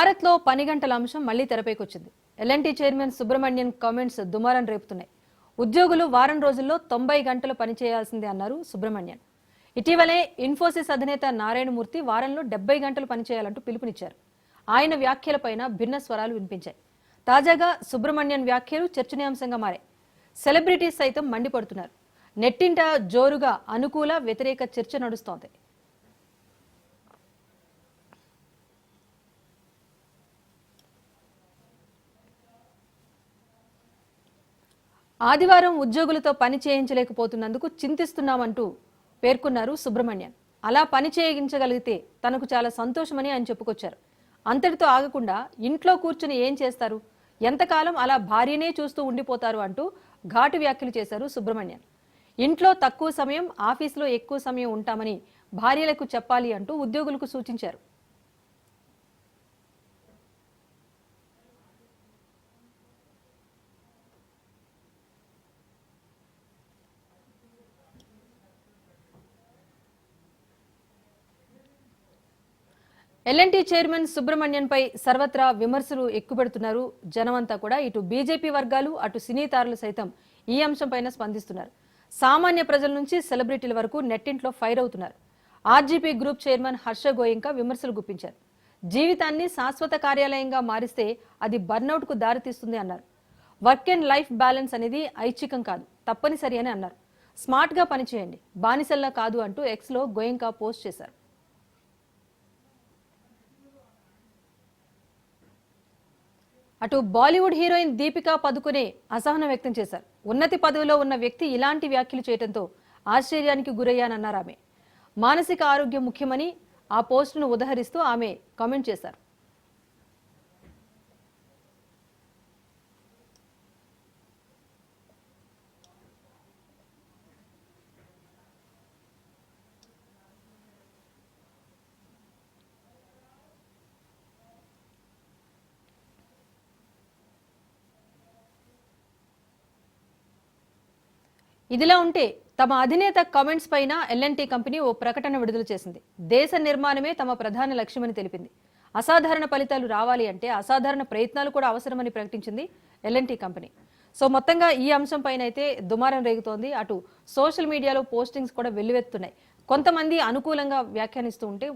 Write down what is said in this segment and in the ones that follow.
భారత్లో పని గంటల అంశం మళ్ళీ తెరపైకొచ్చింది. L N T chairman Subrahmanyan comments దుమారం రేపుతున్నాయి. ఉద్యోగులు వారం రోజుల్లో తొంభై గంటలు పనిచేయాల్సిందే అన్నారు సుబ్రహ్మణ్యన్ ఇటీవలే ఇన్ఫోసిస్ అధినేత నారాయణమూర్తి వారంలో డెబ్బై గంటలు పనిచేయాలంటూ పిలుపునిచ్చారు. ఆయన వ్యాఖ్యలపైన భిన్న స్వరాలు వినిపించాయి. తాజాగా సుబ్రహ్మణ్యన్ వ్యాఖ్యలు చర్చనీయాంశంగా మారాయి. సెలబ్రిటీస్ సైతం మండిపడుతున్నారు. నెట్టింట జోరుగా అనుకూల వ్యతిరేక చర్చ నడుస్తోంది. ఆదివారం ఉద్యోగులతో పని చేయించలేకపోతున్నందుకు చింతిస్తున్నామంటూ పేర్కొన్నారు సుబ్రహ్మణ్యన్. అలా పని చేయించగలిగితే తనకు చాలా సంతోషమని ఆయన చెప్పుకొచ్చారు. అంతటితో ఆగకుండా ఇంట్లో కూర్చుని ఏం చేస్తారు? ఎంతకాలం అలా భార్యనే చూస్తూ ఉండిపోతారు అంటూ ఘాటు వ్యాఖ్యలు చేశారు సుబ్రహ్మణ్యన్. ఇంట్లో తక్కువ సమయం ఆఫీసులో ఎక్కువ సమయం ఉంటామని భార్యలకు చెప్పాలి అంటూ ఉద్యోగులకు సూచించారు. ఎల్ఎన్టీ చైర్మన్ సుబ్రహ్మణ్యంపై సర్వత్రా విమర్శలు ఎక్కుపెడుతున్నారు. జనమంతా కూడా ఇటు బీజేపీ వర్గాలు అటు సినీతారులు సైతం ఈ అంశంపైన స్పందిస్తున్నారు. సామాన్య ప్రజల నుంచి సెలబ్రిటీల వరకు నెట్టింట్లో ఫైర్ అవుతున్నారు. ఆర్జీపీ గ్రూప్ చైర్మన్ హర్ష గోయింకా విమర్శలు గుప్పించారు. జీవితాన్ని శాశ్వత కార్యాలయంగా మారిస్తే అది బర్నౌట్కు దారితీస్తుంది అన్నారు. వర్క్ అండ్ లైఫ్ బ్యాలెన్స్ అనేది ఐచ్ఛికం కాదు తప్పనిసరి అని అన్నారు. స్మార్ట్గా పనిచేయండి బానిసల్లా కాదు అంటూ ఎక్స్లో గోయింకా పోస్ట్ చేశారు. అటు బాలీవుడ్ హీరోయిన్ దీపికా పదుకునే అసహనం వ్యక్తం చేశారు. ఉన్నతి పదవిలో ఉన్న వ్యక్తి ఇలాంటి వ్యాఖ్యలు చేయడంతో ఆశ్చర్యానికి గురయ్యానన్నారు ఆమె. మానసిక ఆరోగ్యం ముఖ్యమని ఆ పోస్టును ఉదహరిస్తూ ఆమె కామెంట్ చేశారు. ఇదిలా ఉంటే తమ అధినేత కామెంట్స్ పైన ఎల్ఎన్టీ కంపెనీ ఓ ప్రకటన విడుదల చేసింది. దేశ నిర్మాణమే తమ ప్రధాన లక్ష్యమని తెలిపింది. అసాధారణ ఫలితాలు రావాలి అంటే అసాధారణ ప్రయత్నాలు కూడా అవసరమని ప్రకటించింది ఎల్ఎన్టీ కంపెనీ. సో మొత్తంగా ఈ అంశం పైన అయితే దుమారం రేగుతోంది. అటు సోషల్ మీడియాలో పోస్టింగ్స్ కూడా వెల్లువెత్తున్నాయి. కొంతమంది అనుకూలంగా వ్యాఖ్యానిస్తూ ఉంటే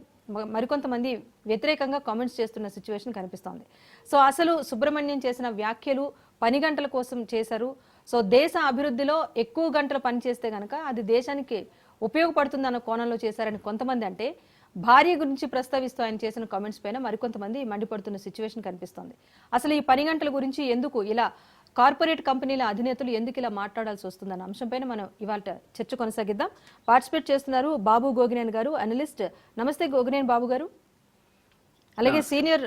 మరికొంతమంది వ్యతిరేకంగా కామెంట్స్ చేస్తున్న సిచ్యువేషన్ కనిపిస్తోంది. సో అసలు సుబ్రహ్మణ్యం చేసిన వ్యాఖ్యలు పని గంటల కోసం చేశారు. సో దేశ అభివృద్ధిలో ఎక్కువ గంటలు పనిచేస్తే గనక అది దేశానికి ఉపయోగపడుతుందన్న కోణంలో చేశారని కొంతమంది అంటే భార్య గురించి ప్రస్తావిస్తూ ఆయన చేసిన కామెంట్స్ పైన మరికొంతమంది మండిపడుతున్న సిచ్యువేషన్ కనిపిస్తోంది. అసలు ఈ పని గంటల గురించి ఎందుకు ఇలా కార్పొరేట్ కంపెనీల అధినేతలు ఎందుకు ఇలా మాట్లాడాల్సి వస్తుందన్న అంశంపైన మనం ఇవాళ చర్చ కొనసాగిద్దాం. పార్టిసిపేట్ చేస్తున్నారు బాబు గోగినేన్ గారు అనలిస్ట్ నమస్తే గోగినేన్ బాబు గారు. అలాగే సీనియర్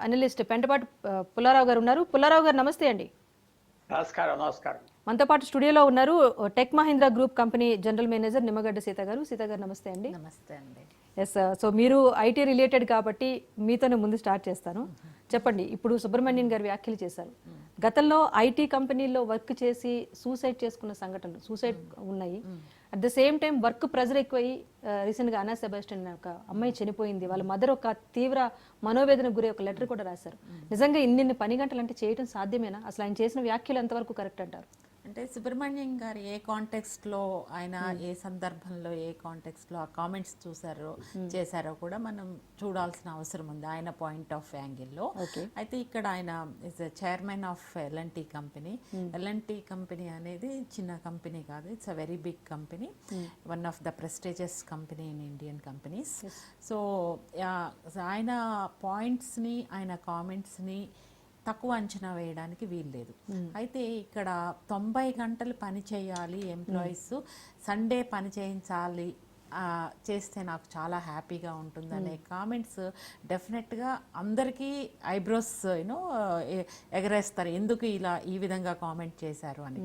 అనలిస్ట్ పెంటపాటి ఆ, పుల్లారావు గారు ఉన్నారు. పుల్లారావు గారు నమస్తే అండి. నమస్కారం నమస్కారం. మనతో పాటు స్టూడియోలో ఉన్నారు Tech Mahindra group company general manager Nimmagadda Seetha garu. Seetha garu నమస్తే అండి. నమస్తే అండి. ఎస్ సో మీరు ఐటీ రిలేటెడ్ కాబట్టి మీతోనే ముందు స్టార్ట్ చేస్తాను. చెప్పండి ఇప్పుడు సుబ్రహ్మణ్యన్ గారు వ్యాఖ్యలు చేశారు. గతంలో ఐటీ కంపెనీల్లో వర్క్ చేసి సూసైడ్ చేసుకున్న సంఘటనలు సూసైడ్ ఉన్నాయి. At the same time work pressure ఎక్కువయ్యి రీసెంట్గా అనా సెబాస్టిన్ అనే ఒక అమ్మాయి చనిపోయింది. వాళ్ళ మదర్ ఒక తీవ్ర మనోవేదనకు గురి ఒక లెటర్ కూడా రాశారు. నిజంగా ఇన్నిన్ని పని గంటలు అంటే చేయడం సాధ్యమేనా? అసలు ఆయన చేసిన వ్యాఖ్యలు ఎంతవరకు కరెక్ట్ అంటారు? అంటే సుబ్రహ్మణ్యం గారు ఏ కాంటెక్స్ట్లో ఆయన ఏ సందర్భంలో ఏ కాంటెక్స్ట్లో ఆ కామెంట్స్ చూసారో చేశారో కూడా మనం చూడాల్సిన అవసరం ఉంది ఆయన పాయింట్ ఆఫ్ యాంగిల్లో. అయితే ఇక్కడ ఆయన is chairman of L N T company L N T company అనేది చిన్న కంపెనీ కాదు it's a very big company one of the prestigious company in Indian companies so ఆయన పాయింట్స్ని ఆయన కామెంట్స్ని తక్కువ అంచనా వేయడానికి వీల్లేదు. అయితే ఇక్కడ తొంభై గంటలు పని చేయాలి ఎంప్లాయీస్ సండే పని చేయించాలి చేస్తే నాకు చాలా హ్యాపీగా ఉంటుంది అనే కామెంట్స్ డెఫినెట్గా అందరికీ ఐబ్రోస్ యూనో ఎగరేస్తారు. ఎందుకు ఇలా ఈ విధంగా కామెంట్ చేశారు అని.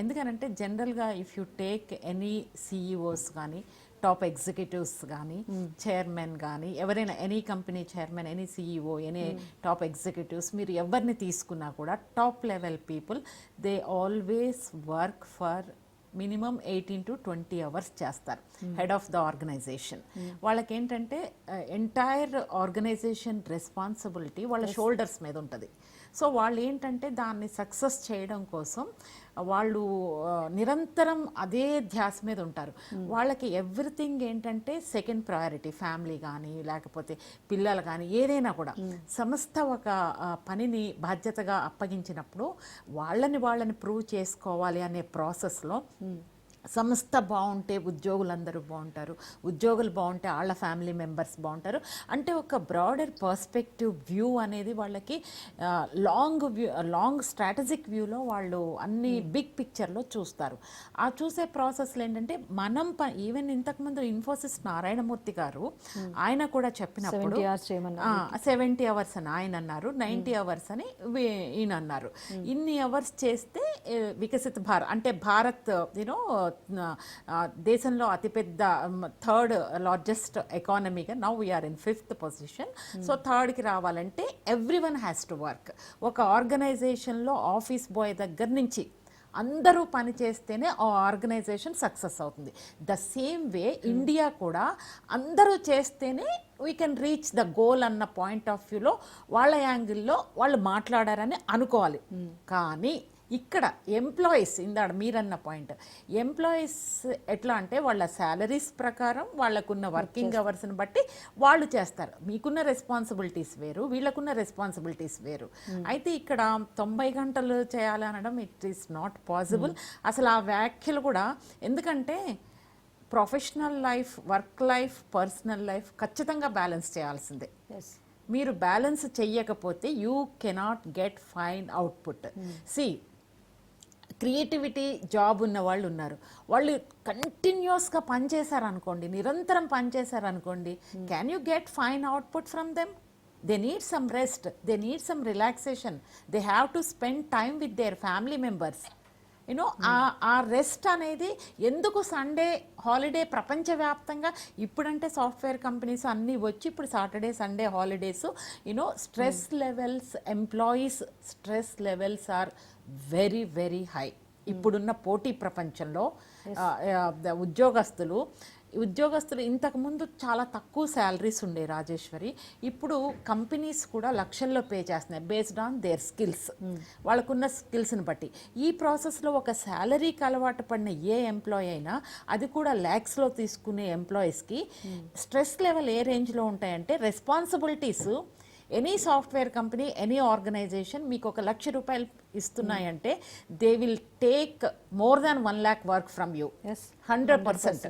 ఎందుకనంటే జనరల్గా if you take any CEOs కానీ టాప్ ఎగ్జిక్యూటివ్స్ కానీ చైర్మన్ కానీ ఎవరైనా any company chairman any CEO any top executives మీరు ఎవరిని తీసుకున్నా కూడా top level people they always work for minimum eighteen to twenty hours చేస్తారు హెడ్ ఆఫ్ ద ఆర్గనైజేషన్. వాళ్ళకి ఏంటంటే ఎంటైర్ ఆర్గనైజేషన్ రెస్పాన్సిబిలిటీ వాళ్ళ షోల్డర్స్ మీద ఉంటుంది. సో వాళ్ళు ఏంటంటే దాన్ని సక్సెస్ చేయడం కోసం వాళ్ళు నిరంతరం అదే ధ్యాస మీద ఉంటారు. వాళ్ళకి ఎవ్రీథింగ్ ఏంటంటే సెకండ్ ప్రయారిటీ ఫ్యామిలీ కానీ లేకపోతే పిల్లలు కానీ ఏదైనా కూడా సంస్థ ఒక పనిని బాధ్యతగా అప్పగించినప్పుడు వాళ్ళని వాళ్ళని ప్రూవ్ చేసుకోవాలి అనే ప్రాసెస్లో Mm. సంస్థ బాగుంటే ఉద్యోగులందరూ బాగుంటారు ఉద్యోగులు బాగుంటే వాళ్ళ ఫ్యామిలీ మెంబర్స్ బాగుంటారు. అంటే ఒక బ్రాడర్ పర్స్పెక్టివ్ వ్యూ అనేది వాళ్ళకి లాంగ్ వ్యూ లాంగ్ స్ట్రాటజిక్ వ్యూలో వాళ్ళు అన్ని బిగ్ పిక్చర్లో చూస్తారు. ఆ చూసే ప్రాసెస్లో ఏంటంటే మనం ఈవెన్ ఇంతకుముందు ఇన్ఫోసిస్ నారాయణమూర్తి గారు ఆయన కూడా చెప్పినప్పుడు 70 hours చేయమన్నారు. సెవెంటీ అవర్స్ అని ఆయన అన్నారు నైంటీ అవర్స్ అని ఈయన అన్నారు. ఇన్ని అవర్స్ చేస్తే వికసిత భారత్ అంటే భారత్ యూనో దేశంలో అతిపెద్ద third largest ఎకానమీగా now we are in fifth position so థర్డ్కి రావాలంటే every one has to work ఒక ఆర్గనైజేషన్లో ఆఫీస్ బాయ్ దగ్గర నుంచి అందరూ పని చేస్తేనే ఆ ఆర్గనైజేషన్ సక్సెస్ అవుతుంది. ద సేమ్ వే ఇండియా కూడా అందరూ చేస్తేనే we can reach the goal అన్న పాయింట్ ఆఫ్ వ్యూలో వాళ్ళ యాంగిల్లో వాళ్ళు మాట్లాడారని అనుకోవాలి. కానీ ఇక్కడ ఎంప్లాయీస్ ఇందాడ మీరన్న పాయింట్ ఎంప్లాయీస్ ఎట్లా అంటే వాళ్ళ శాలరీస్ ప్రకారం వాళ్ళకున్న వర్కింగ్ అవర్స్ని బట్టి వాళ్ళు చేస్తారు. మీకున్న రెస్పాన్సిబిలిటీస్ వేరు వీళ్ళకున్న రెస్పాన్సిబిలిటీస్ వేరు. అయితే ఇక్కడ తొంభై గంటలు చేయాలనడం ఇట్ ఈస్ నాట్ పాసిబుల్ అసలు ఆ వ్యాఖ్యలు కూడా ఎందుకంటే professional life work life personal life ఖచ్చితంగా బ్యాలెన్స్ చేయాల్సిందే. మీరు బ్యాలెన్స్ చెయ్యకపోతే you cannot get fine output see creativity job ఉన్న వాళ్ళు ఉన్నారు. వాళ్ళు కంటిన్యూస్గా పనిచేశారనుకోండి నిరంతరం పనిచేశారనుకోండి can you get fine output from them they need some rest they need some relaxation they have to spend time with their family members you know uh uh rest అనేది ఎందుకు Sunday holiday ప్రపంచవ్యాప్తంగా ఇప్పుడంటే software companies అన్నీ వచ్చి ఇప్పుడు Saturday Sunday holidays you know stress levels employees stress levels are very very high. ఇప్పుడున్న పోటీ ప్రపంచంలో ఉద్యోగస్తులు ఉద్యోగస్తులు ఇంతకుముందు చాలా తక్కువ శాలరీస్ ఉండే రాజేశ్వరి. ఇప్పుడు కంపెనీస్ కూడా లక్షల్లో పే చేస్తున్నాయి బేస్డ్ ఆన్ దేర్ స్కిల్స్ వాళ్ళకున్న స్కిల్స్ని బట్టి. ఈ ప్రాసెస్లో ఒక శాలరీకి అలవాటు పడిన ఏ ఎంప్లాయ్ అయినా అది కూడా ల్యాక్స్లో తీసుకునే ఎంప్లాయీస్కి స్ట్రెస్ లెవెల్ ఏ రేంజ్లో ఉంటాయంటే responsibilities any software company any organisation మీకు ఒక లక్ష రూపాయలు ఇస్తున్నాయంటే they will take more than one lakh work from you. Hundred percent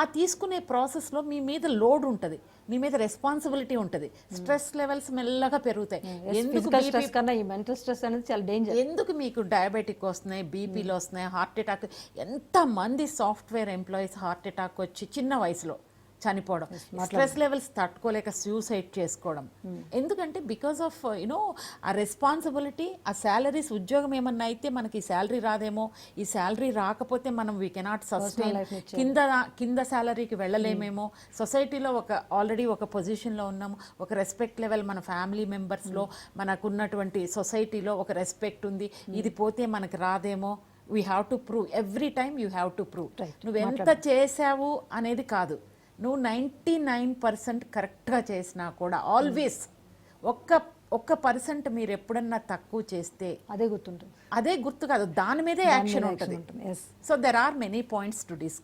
ఆ తీసుకునే ప్రాసెస్లో మీ మీద లోడ్ ఉంటుంది. మీ మీద రెస్పాన్సిబిలిటీ ఉంటుంది. స్ట్రెస్ లెవెల్స్ మెల్లగా పెరుగుతాయి. ఎందుకు BP స్ట్రెస్ కన్నా ఈ మెంటల్ స్ట్రెస్ అనేది చాలా డేంజర్ ఎందుకు మీకు డయాబెటిక్ వస్తున్నాయి బీపీలు వస్తున్నాయి హార్ట్ అటాక్ ఎంతమంది సాఫ్ట్వేర్ ఎంప్లాయీస్ హార్ట్ అటాక్ వచ్చి చిన్న వయసులో? చనిపోవడం. స్ట్రెస్ లెవెల్స్ తట్టుకోలేక సూసైడ్ చేసుకోవడం. ఎందుకంటే because of you know uh responsibility uh salaries ఉద్యోగం ఏమన్నా అయితే మనకి ఈ శాలరీ రాదేమో ఈ శాలరీ రాకపోతే మనం వీ కెనాట్ సస్టైన్ కింద కింద శాలరీకి వెళ్ళలేమేమో. సొసైటీలో ఒక ఆల్రెడీ ఒక పొజిషన్లో ఉన్నాము. ఒక రెస్పెక్ట్ లెవెల్ మన ఫ్యామిలీ మెంబర్స్లో మనకున్నటువంటి సొసైటీలో ఒక రెస్పెక్ట్ ఉంది. ఇది పోతే మనకి రాదేమో. We have to prove every time you have to prove. నువ్వు ఎంత చేసావు అనేది కాదు. నువ్వు నైంటీ నైన్ పర్సెంట్ కరెక్ట్గా చేసినా కూడా ఆల్వేస్ ఒక్క ఒక్క పర్సెంట్ మీరు ఎప్పుడన్నా తక్కువ చేస్తే అదే గుర్తుంటుంది. అదే గుర్తు కాదు దాని మీదే యాక్షన్ ఉంటుంది. So there are many points to discuss